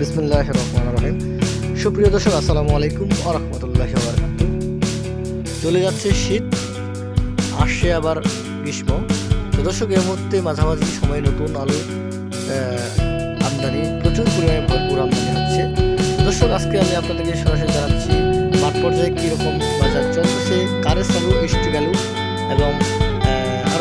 বিসমুল্লাহ রহমান রহিম সুপ্রিয় দর্শক আসসালামু আলাইকুম আরহামতুল্লাহ চলে যাচ্ছে শীত আসছে আবার গ্রীষ্ম। তো দর্শক এই মুহূর্তে মাঝামাঝি সময় নতুন আলু আমদানি প্রচুর পরিমাণে ভরপুর আমদানি হচ্ছে। দর্শক আজকে আমি আপনাদেরকে সরাসরি জানাচ্ছি মাঠ পর্যায়ে কীরকম বাজার চলতেছে কারের এবং আহ, আরও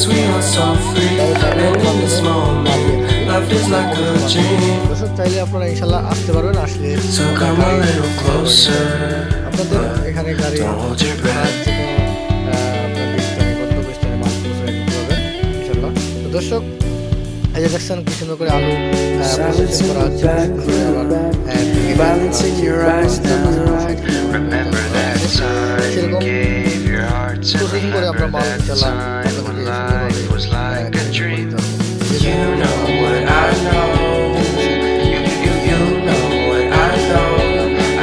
Cause we are so. And in this moment, life is like a dream. চাইলে আপনারা ইনশাল্লাহ আসতে পারবেন আসলে So come a little closer. আপনাদের এখানে গাড়ি দর্শক এই যে দেখছেন কি সুন্দর করে আলু করা হচ্ছে করে আমরা মাল খেলাম You know what I know. You, you, you know what I know.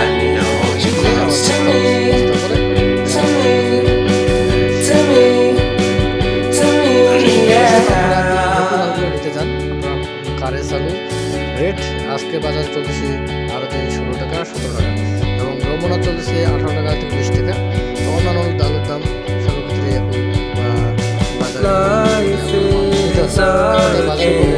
I know you close to me. To me. To me. To me. Yeah. Current চালু রেট আজকে বাজার চলছে আরও ষোলো টাকা সতেরো টাকা এবং রমনা চলছে আঠারো টাকা থেকে sa akin.